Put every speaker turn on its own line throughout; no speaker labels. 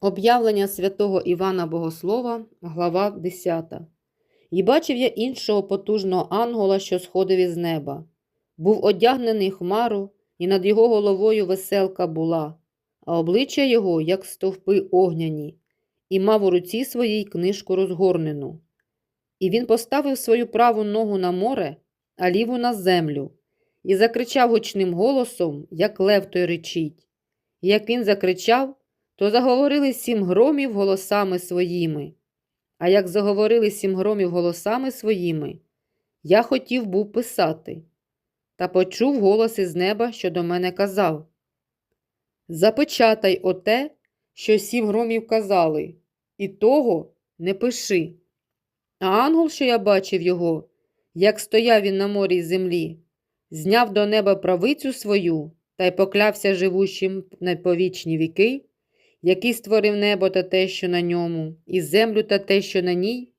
Об'явлення святого Івана Богослова, глава 10. І бачив я іншого потужного ангела, що сходив із неба. Був одягнений хмару, і над його головою веселка була, а обличчя його, як стовпи огняні, і мав у руці своїй книжку розгорнену. І він поставив свою праву ногу на море, а ліву на землю, і закричав гучним голосом, як лев той речить. І як він закричав, то заговорили сім громів голосами своїми. А як заговорили сім громів голосами своїми, я хотів був писати, та почув голос із неба, що до мене казав: Запечатай оте, що сім громів казали, і того не пиши. А ангел, що я бачив його, як стояв він на морі й землі, зняв до неба правицю свою та й поклявся живущим на повічні віки, який створив небо та те, що на ньому, і землю та те, що на ній,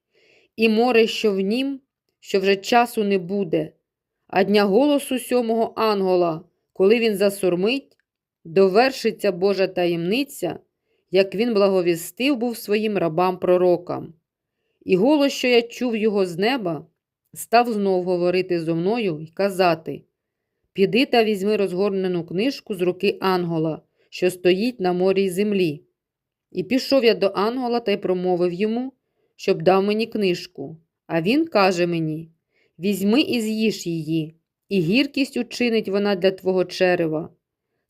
і море, що в нім, що вже часу не буде, а дня голосу сьомого ангела, коли він засурмить, довершиться Божа таємниця, як він благовістив був своїм рабам-пророкам. І голос, що я чув його з неба, став знов говорити зо мною і казати Піди та візьми розгорнену книжку з руки ангела, що стоїть на морі землі. І пішов я до ангела та й промовив йому, щоб дав мені книжку. А він каже мені Візьми і з'їж її, і гіркість учинить вона для твого черева,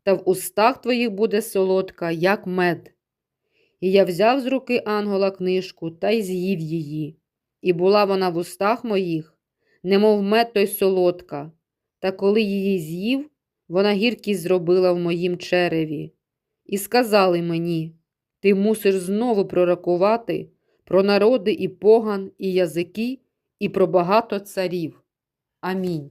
та в устах твоїх буде солодка, як мед. І я взяв з руки ангела книжку та й з'їв її, і була вона в устах моїх, немов мед той солодка, та коли її з'їв, вона гіркість зробила в моїм череві. І сказали мені ти мусиш знову пророкувати про народи і поган, і язики, і про багато царів. Амінь.